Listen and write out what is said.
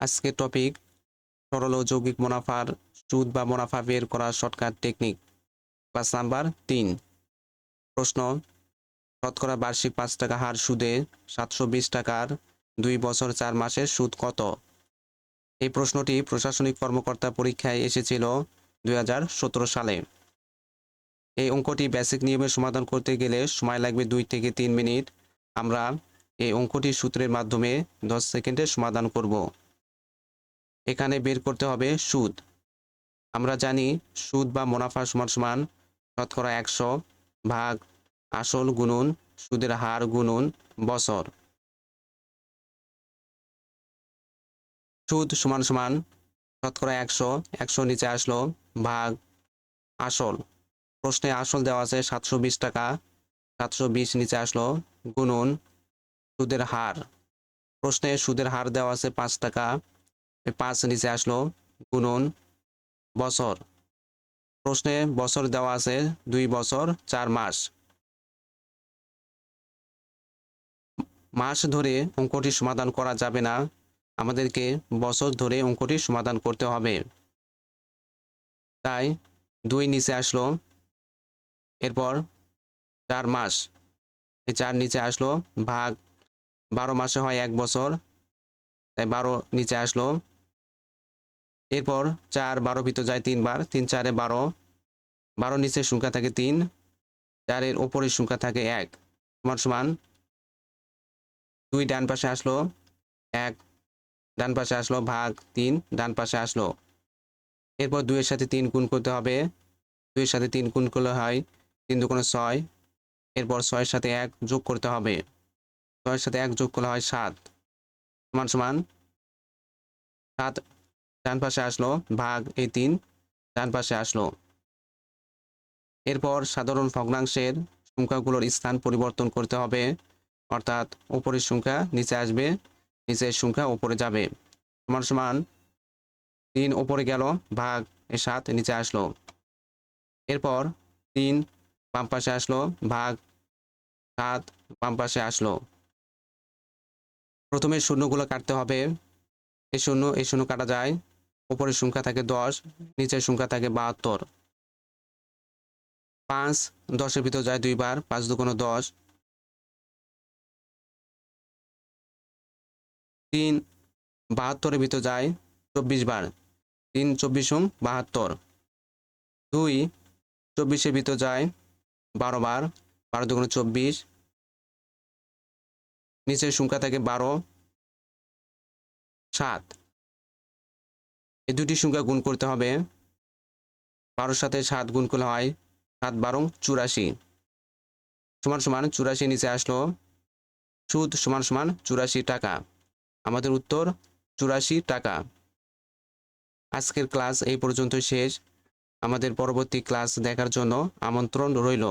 আজকের টপিক সরল ও যৌগিক মুনাফার সুদ বা মুনাফা বের করার শর্টকাট টেকনিক ক্লাস নাম্বার তিন। প্রশ্ন, শতকরা বার্ষিক পাঁচ টাকা হার সুদে সাতশো বিশ টাকার দুই বছর চার মাসের সুদ কত? এই প্রশ্নটি প্রশাসনিক কর্মকর্তা পরীক্ষায় এসেছিল দুই হাজার সতেরো সালে। এই অঙ্কটি বেসিক নিয়মে সমাধান করতে গেলে সময় লাগবে দুই থেকে তিন মিনিট। আমরা এই অঙ্কটি সূত্রের মাধ্যমে দশ সেকেন্ডে সমাধান করব। এখানে বের করতে হবে সুদ। আমরা জানি সুদ বা মুনাফা সমান সমান শতকরা একশো ভাগ আসল গুণন সুদের হার গুণন বছর। সুদ সমান সমান শতকরা একশো একশো নিচে আসলো ভাগ আসল। প্রশ্নে আসল দেওয়া আছে সাতশো বিশ টাকা, সাতশো বিশ নিচে আসলো গুণন সুদের হার। প্রশ্নে সুদের হার দেওয়া আছে পাঁচ টাকা পাঁচ নিচে আসলো, গুণন, বছর। প্রশ্নে বছর দেওয়া আছে দুই বছর, চার মাস। মাস ধরে অঙ্কটি সমাধান করা যাবে না, আমাদেরকে বছর ধরে অঙ্কটি সমাধান করতে হবে। তাই দুই নিচে আসলো, এরপর চার মাস। এই চার নিচে আসলো, ভাগ বারো মাসে হয় এক বছর, তাই বারো নিচে আসলো এরপর চার বারো ভিতর যায় তিনবার, তিন চারে বারো বারো নিচের সংখ্যা থাকে তিন, চারের ওপরের সংখ্যা থাকে এক। সমান সমান দুই ডান পাশে আসলো এক, ডান পাশে আসলো ভাগ তিন, ডান পাশে আসলো। এরপর দুইয়ের সাথে তিন গুণ করতে হবে। দুইয়ের সাথে তিন গুণ করলে হয় তিন দুগুণে ছয়। এরপর ছয়ের সাথে এক যোগ করতে হবে। ছয়ের সাথে এক যোগ করলে হয় সাত। সমান সমান সাত ডান পাশে আসলো ভাগ এই তিন, ডান পাশে আসলো। এরপর সাধারণ ভগ্নাংশের সংখ্যাগুলোর স্থান পরিবর্তন করতে হবে, অর্থাৎ উপরের সংখ্যা নিচে আসবে, নিচের সংখ্যা উপরে যাবে। সমান সমান তিন উপরে গেল, ভাগ এ সাত নিচে আসলো। এরপর তিন বাম পাশে আসলো, ভাগ সাত বাম পাশে আসলো। প্রথমে শূন্যগুলো কাটতে হবে। এই শূন্য এই শূন্য কাটা যায়। উপরের সংখ্যা থাকে দশ নিচের সংখ্যা থাকে বাহাত্তর। পাঁচ, দশের ভিতর যায় দুইবার, পাঁচ দুগুণ দশ। তিন, বাহাত্তরের ভিতর যায় চব্বিশ বার। তিন, চব্বিশ বাহাত্তর। দুই, চব্বিশের ভিতর যায় বারো বার, বারো দুগুণ চব্বিশ। নিচের সংখ্যা থাকে বারো। সাত এই দুটি সংখ্যা গুণ করতে হবে। বারোর সাথে সাত গুণ করলে হয় সাত বারো চুরাশি। সমান সমান চুরাশি নিচে আসলো। সুদ সমান সমান চুরাশি টাকা। আমাদের উত্তর, চুরাশি টাকা। আজকের ক্লাস এই পর্যন্ত শেষ। আমাদের পরবর্তী ক্লাস দেখার জন্য আমন্ত্রণ রইল।